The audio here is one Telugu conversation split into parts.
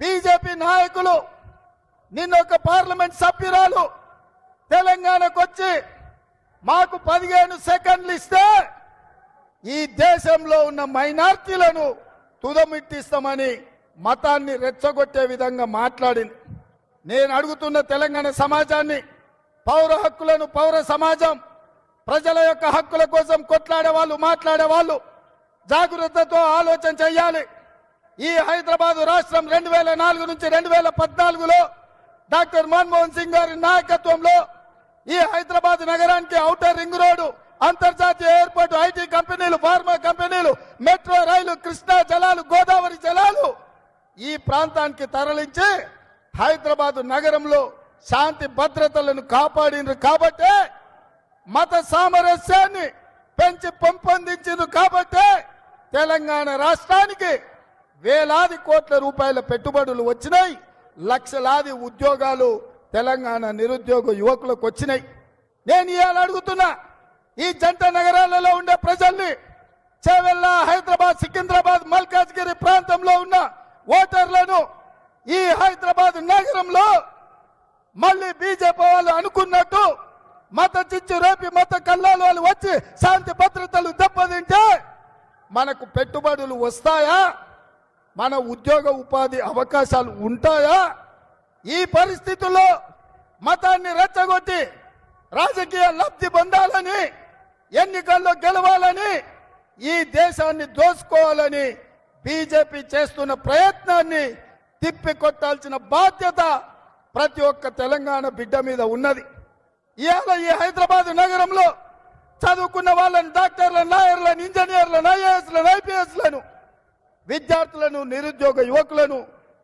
బీజేపీ నాయకులు నిన్న ఒక పార్లమెంట్ సభ్యురాలు తెలంగాణకు వచ్చి మాకు పదిహేను సెకండ్లు ఇస్తే ఈ దేశంలో ఉన్న మైనార్టీలను తుదమిట్టిస్తామని మతాన్ని రెచ్చగొట్టే విధంగా మాట్లాడింది నేను అడుగుతున్న తెలంగాణ సమాజాన్ని పౌర హక్కులను పౌర సమాజం ప్రజల యొక్క హక్కుల కోసం కొట్లాడే వాళ్ళు మాట్లాడే వాళ్ళు జాగ్రత్తతో ఆలోచన చేయాలి. ఈ హైదరాబాద్ రాష్ట్రం రెండు వేల నాలుగు నుంచి రెండు వేల పద్నాలుగులో డాక్టర్ మన్మోహన్ సింగ్ గారి నాయకత్వంలో ఈ హైదరాబాద్ నగరానికి ఔటర్ రింగ్ రోడ్డు అంతర్జాతీయ ఎయిర్పోర్ట్ ఐటీ కంపెనీలు ఫార్మా కంపెనీలు మెట్రో రైలు కృష్ణా జలాలు గోదావరి జలాలు ఈ ప్రాంతానికి తరలించి హైదరాబాదు నగరంలో శాంతి భద్రతలను కాపాడినరు కాబట్టే మత సామరస్యాన్ని పెంచి పెంపొందించింది కాబట్టే తెలంగాణ రాష్ట్రానికి వేలాది కోట్ల రూపాయల పెట్టుబడులు వచ్చినాయి. లక్షలాది ఉద్యోగాలు తెలంగాణ నిరుద్యోగ యువకులకు వచ్చినాయి. నేను ఇవాళ అడుగుతున్నా ఈ జంట నగరాలలో ఉండే ప్రజల్ని చేవెళ్ళ హైదరాబాద్ సికింద్రాబాద్ మల్కాజ్గిరి ప్రాంతంలో ఉన్న ఓటర్లను ఈ హైదరాబాద్ నగరంలో మళ్ళీ బీజేపీ వాళ్ళు అనుకున్నట్టు మత చిచ్చు రేపి మత కల్లాలు వాళ్ళు వచ్చి శాంతి భద్రతలు దెబ్బతింటే మనకు పెట్టుబడులు వస్తాయా? మన ఉద్యోగ ఉపాధి అవకాశాలు ఉంటాయా? ఈ పరిస్థితుల్లో మతాన్ని రెచ్చగొట్టి రాజకీయ లబ్ధి పొందాలని ఎన్నికల్లో గెలవాలని ఈ దేశాన్ని దోసుకోవాలని బీజేపీ చేస్తున్న ప్రయత్నాన్ని తిప్పికొట్టాల్సిన బాధ్యత ప్రతి ఒక్క తెలంగాణ బిడ్డ మీద ఉన్నది. ఇవాళ ఈ హైదరాబాద్ నగరంలో చదువుకున్న వాళ్ళని డాక్టర్లను లాయర్లను ఇంజనీర్లను ఐఏఎస్లను ఐపీఎస్లను విద్యార్థులను నిరుద్యోగ యువకులను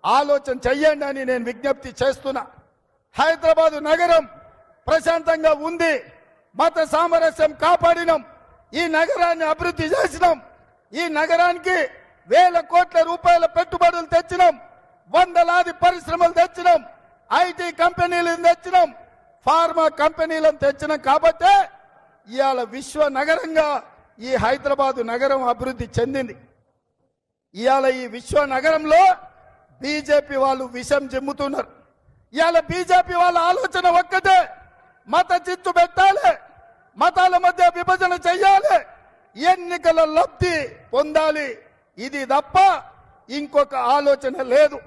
ఆలోచన చెయ్యండి అని నేను విజ్ఞప్తి చేస్తున్నా. హైదరాబాదు నగరం ప్రశాంతంగా ఉంది. మత సామరస్యం కాపాడినాం. ఈ నగరాన్ని అభివృద్ధి చేసినాం. ఈ నగరానికి వేల కోట్ల రూపాయల పెట్టుబడులు తెచ్చినాం. వందలాది పరిశ్రమలు తెచ్చినాం. ఐటీ కంపెనీలను తెచ్చినాం. ఫార్మా కంపెనీలను తెచ్చినాం కాబట్టే ఇవాళ విశ్వ నగరంగా ఈ హైదరాబాదు నగరం అభివృద్ధి చెందింది. ఇవాళ ఈ విశ్వ నగరంలో బీజేపీ వాళ్ళు విషం జిమ్ముతున్నారు ఇవాళ బీజేపీ వాళ్ళ ఆలోచన ఒక్కటే మత చిత్తు పెట్టాలి. మతాల మధ్య విభజన చెయ్యాలి. ఎన్నికల లబ్ధి పొందాలి. ఇది తప్ప ఇంకొక ఆలోచన లేదు.